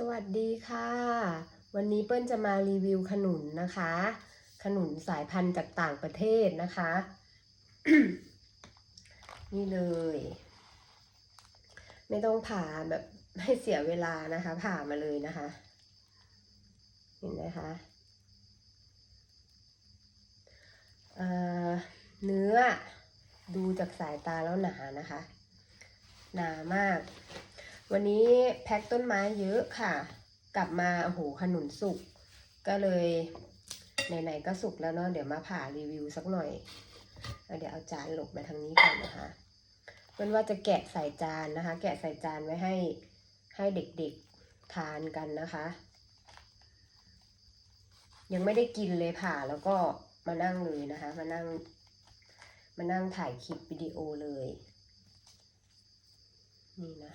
สวัสดีค่ะ วันนี้เปิ้ลจะมารีวิวขนุนนะคะ ขนุนสายพันธุ์จากต่างประเทศนะคะ นี่เลย ไม่ต้องผ่าแบบให้เสียเวลานะคะ ผ่ามาเลยนะคะ เห็นไหมคะเอ่อเนื้อดูจากสายตาแล้วหนานะคะ หนามาก วันนี้แพ็คต้นไม้เยอะค่ะ กลับมาโอ้โหขนุนสุก ก็เลยไหนๆก็สุกแล้วเนาะเดี๋ยวมาผ่ารีวิวสักหน่อย เดี๋ยวเอาจานหลบมาทางนี้ก่อนนะคะเป็นว่าจะแกะใส่จานนะคะ แกะใส่จานไว้ให้ให้เด็กๆทานกันนะคะ ยังไม่ได้กินเลยผ่าแล้วก็มานั่งเลยนะคะ มานั่ง มานั่งถ่ายคลิปวิดีโอเลย นี่นะ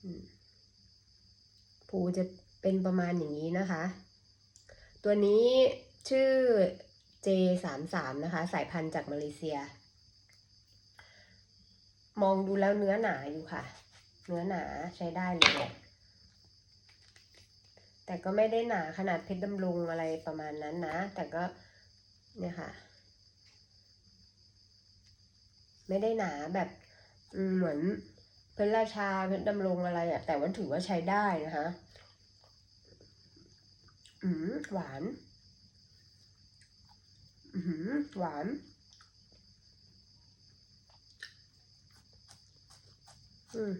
อืม ภูจะเป็นประมาณอย่างนี้นะคะ ตัวนี้ชื่อ J33 นะคะ สายพันธุ์จากมาเลเซีย มองดูแล้วเนื้อหนาอยู่ค่ะ เนื้อหนาใช้ได้เลย แต่ก็ไม่ได้หนาขนาดเพชรดำรงอะไรประมาณนั้นนะ แต่ก็เนี่ยค่ะ ไม่ได้หนาแบบเหมือน เพชรราชาเพชรดำรงอะไรอะ่ะ แต่ว่าถือว่าใช้ได้นะคะอืมหวาน อืมหวาน อืม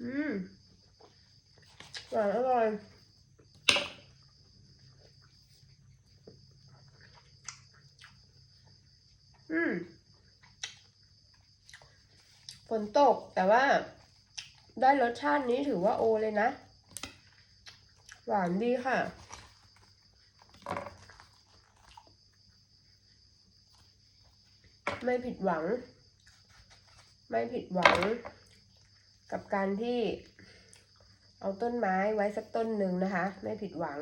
อืมหวานอร่อยอืม ฝนตกแต่ว่า ได้รสชาตินี้ถือว่าโอเลยนะ หวานดีค่ะ ไม่ผิดหวัง ไม่ผิดหวัง กับการที่เอาต้นไม้ไว้สักต้นหนึ่งนะคะ ไม่ผิดหวัง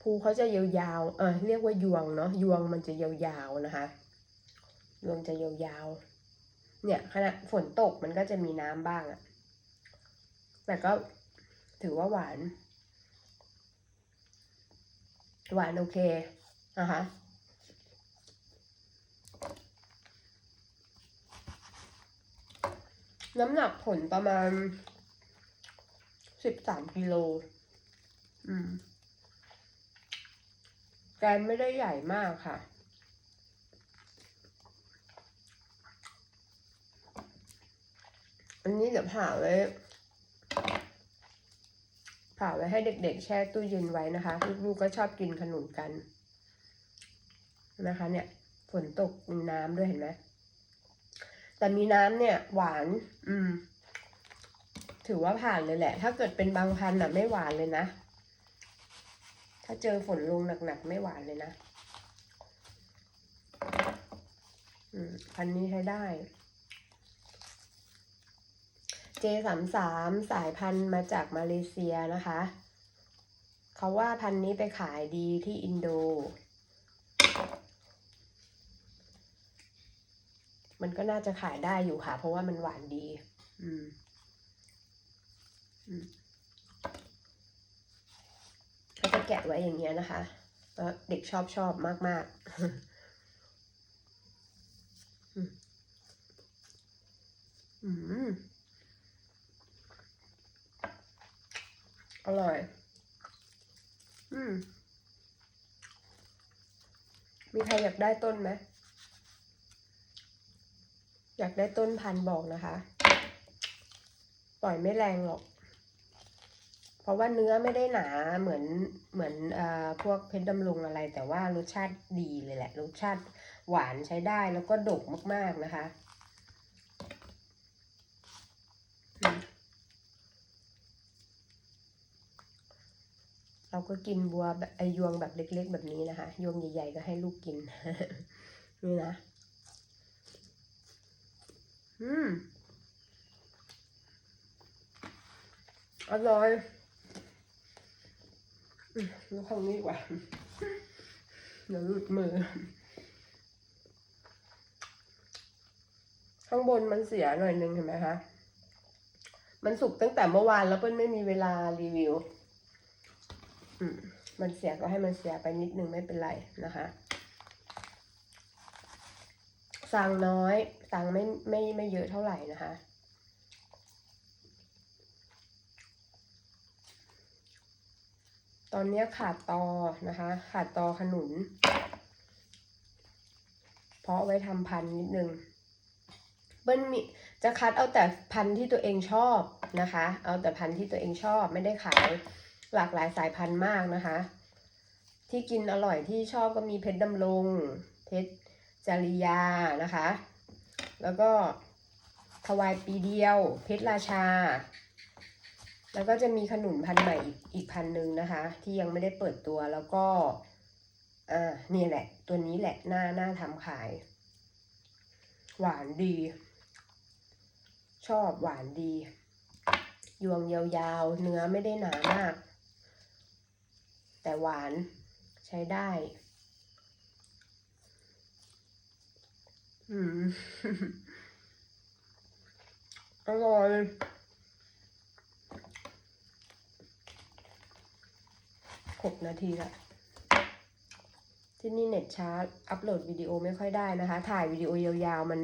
ภูเขาจะยาวๆ เออเรียกว่ายวงเนาะยวงมันจะยาวๆนะคะ ยวงจะยาวๆ เนี่ยขณะฝนตกมันก็จะมีน้ำบ้างอะแต่ก็ถือว่าหวาน หวานโอเคนะคะน้ำหนักผลประมาณสิบสามกิโล อืมแกนไม่ได้ใหญ่มากค่ะ อันนี้เดี๋ยวผ่าไว้ผ่าไว้ให้เด็กๆ แช่ตู้เย็นไว้นะคะ ลูกๆก็ชอบกินขนุนกันนะคะ เนี่ยฝนตกมีน้ำด้วยเห็นไหมแต่มีน้ำเนี่ย หวาน อืม ถือว่าผ่านเลยแหละ ถ้าเกิดเป็นบางพันธุ์อะไม่หวานเลยนะ ถ้าเจอฝนลงหนักๆไม่หวานเลยนะ อืม พันนี้ใช้ได้ J สามสามสายพันธุ์มาจากมาเลเซียนะคะ เขาว่าพันธุ์นี้ไปขายดีที่อินโด มันก็น่าจะขายได้อยู่ค่ะ เพราะว่ามันหวานดี อืม อืมก็จะแกะไว้อย่างเงี้ยนะคะเด็กชอบชอบมากมากๆอืม อืม อร่อย อืม มีใครอยากได้ต้นไหม อยากได้ต้นพันธุ์บอกนะคะ ปล่อยไม่แรงหรอก เพราะว่าเนื้อไม่ได้หนาเหมือนเหมือนเอ่อพวกเพชรดำรงอะไร แต่ว่ารสชาติดีเลยแหละ รสชาติหวานใช้ได้แล้วก็ดกมาก ๆนะคะ เราก็กินบัวแบบไอยวงแบบเล็ก ๆ แบบนี้นะคะยวงใหญ่ ๆ ก็ให้ลูกกินนี่นะอืมอร่อยดูข้างนี้กว่าเดี๋ยวหลุดมือ ข้างบนมันเสียหน่อยนึงเห็นไหมคะ มันสุกตั้งแต่เมื่อวานแล้วเปิ้ลไม่มีเวลารีวิว อืมมันเสียก็ให้มันเสียไปนิดนึงไม่เป็นไรนะคะสั่งน้อยสั่งไม่ไม่ไม่เยอะเท่าไหร่นะคะ ตอนนี้ขาดตอนะคะ ขาดตอขนุน เพราะไว้ทำพันนิดนึงเบิ้ลมีจะคัดเอาแต่พันที่ตัวเองชอบนะคะ เอาแต่พันที่ตัวเองชอบไม่ได้ขาย หลากหลายสายพันธุ์มากนะคะ ที่กินอร่อยที่ชอบก็มีเพชรดำรงเพชรจริยานะคะ แล้วก็ถวายปีเดียว เพชรราชา แล้วก็จะมีขนุนพันธุ์ใหม่อีกอีกพันหนึ่งนะคะ ที่ยังไม่ได้เปิดตัวแล้วก็อ่านี่แหละ ตัวนี้แหละน่าน่าทำขาย หวานดี ชอบหวานดียวงยาวๆ เนื้อไม่ได้หนามาก แต่หวานใช้ได้ อืม อร่อยหกนาทีละที่นี่เน็ตช้า อัปโหลดวิดีโอไม่ค่อยได้นะคะ ถ่ายวิดีโอยาวๆ มัน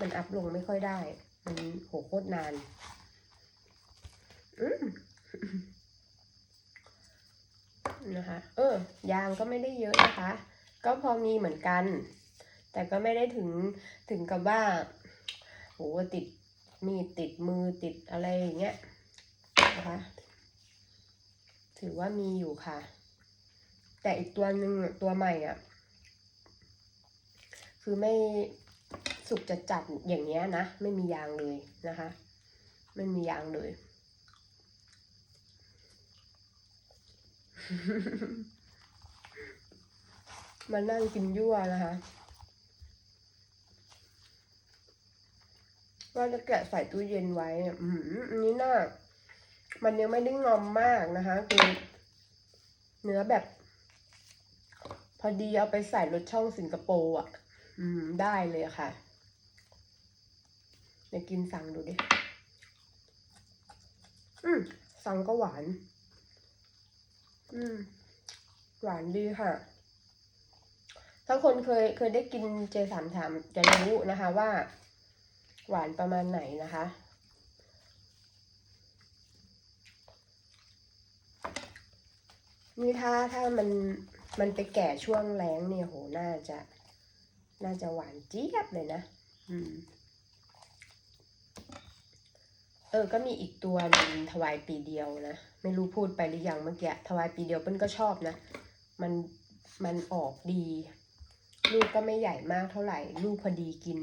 มันอัพลงไม่ค่อยได้ มันโหโคตรนาน อืม นะคะ เออยางก็ไม่ได้เยอะนะคะ ก็พอมีเหมือนกัน แต่ก็ไม่ได้ถึงถึงกับว่าโหติดมีติดมือติดอะไรอย่างเงี้ยนะคะถือว่ามีอยู่ค่ะ แต่อีกตัวหนึ่งตัวใหม่อะ คือไม่สุกจะจัดอย่างเงี้ยนะ ไม่มียางเลยนะคะ ไม่มียางเลย มานั่งกินยั่วนะคะ ว่าจะแกะใส่ตู้เย็นไว้อะอืมอันนี้น่า มันยังไม่ได้งอมมากนะคะ คือเนื้อแบบ พอดีเอาไปใส่รถช่องสิงคโปร์อะ อืม ได้เลยค่ะเดี๋ยวกินสั่งดูดิ อืม สั่งก็หวาน อืม หวานดีค่ะ ถ้าคนเคยเคยได้กินเจสามถามจะรู้นะคะว่า หวานประมาณไหนนะคะ นี่ถ้าถ้ามันมันไปแก่ช่วงแรงเนี่ยโหน่าจะน่าจะหวานเจี๊ยบเลยนะ อืม เออ ก็มีอีกตัวนึงถวายปีเดียวนะ ไม่รู้พูดไปหรือยังเมื่อกี้ถวายปีเดียวเปิ้ลก็ชอบนะ มันมันออกดี ลูกก็ไม่ใหญ่มากเท่าไหร่ ลูกพอดีกิน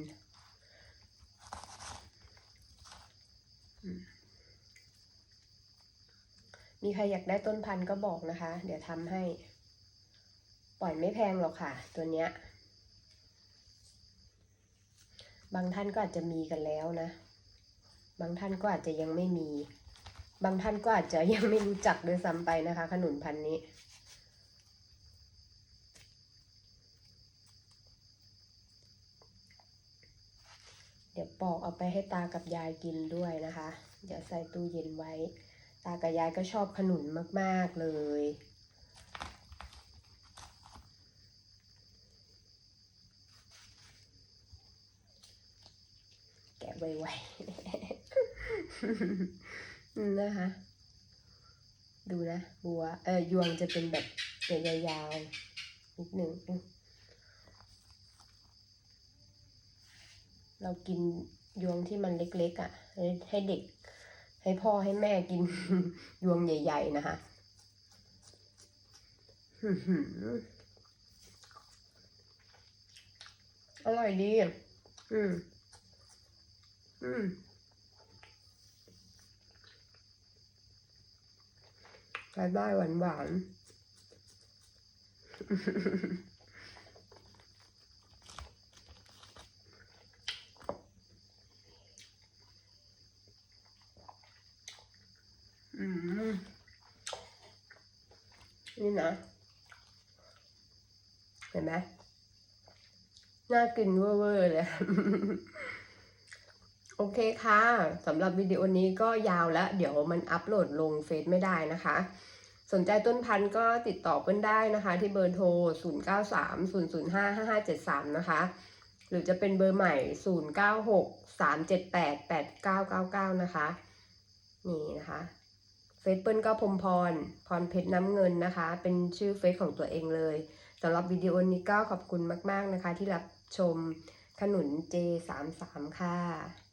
มีใครอยากได้ต้นพันธุ์ก็บอกนะคะ เดี๋ยวทำให้ ปล่อยไม่แพงหรอกค่ะ ตัวเนี้ย บางท่านก็อาจจะมีกันแล้วนะ บางท่านก็อาจจะยังไม่มี บางท่านก็อาจจะยังไม่รู้จักด้วยซ้ำไปนะคะ ขนุนพันธุ์นี้ เดี๋ยวปอกเอาไปให้ตากับยายกินด้วยนะคะ เดี๋ยวใส่ตู้เย็นไว้ ตากับยายก็ชอบขนุนมาก ๆ เลยแกะไวๆ นะคะ ดูนะบัวเออยวงจะเป็นแบบยาวๆนิดหนึ่งเรากินยวงที่มันเล็กๆอะ่ะ ให้เด็ก ให้พ่อให้แม่กินยวงใหญ่ ๆ นะคะอร่อยดี อืม อืม ใช้ได้หวานหวานอืมนี่นะ เห็นไหมน่ากินเวอร์เลย โอเคค่ะสำหรับวิดีโอนี้ก็ยาวแล้ว เดี๋ยวมันอัปโหลดลงเฟซไม่ได้นะคะ สนใจต้นพันธุ์ก็ติดต่อเปิ้ลได้นะคะ ที่เบอร์โทร 0 9 3 0 0 5 5 5 7 3 นะคะ หรือจะเป็นเบอร์ใหม่ 0 9 6 3 7 8 8 9 9 9 นะคะ นี่นะคะเฟซเปิ้ลก็พรมพร พรเพชรน้ำเงินนะคะ เป็นชื่อเฟซของตัวเองเลยสำหรับวิดีโอนี้ก็ขอบคุณมาก ๆ นะคะ ที่รับชมขนุน J33 ค่ะ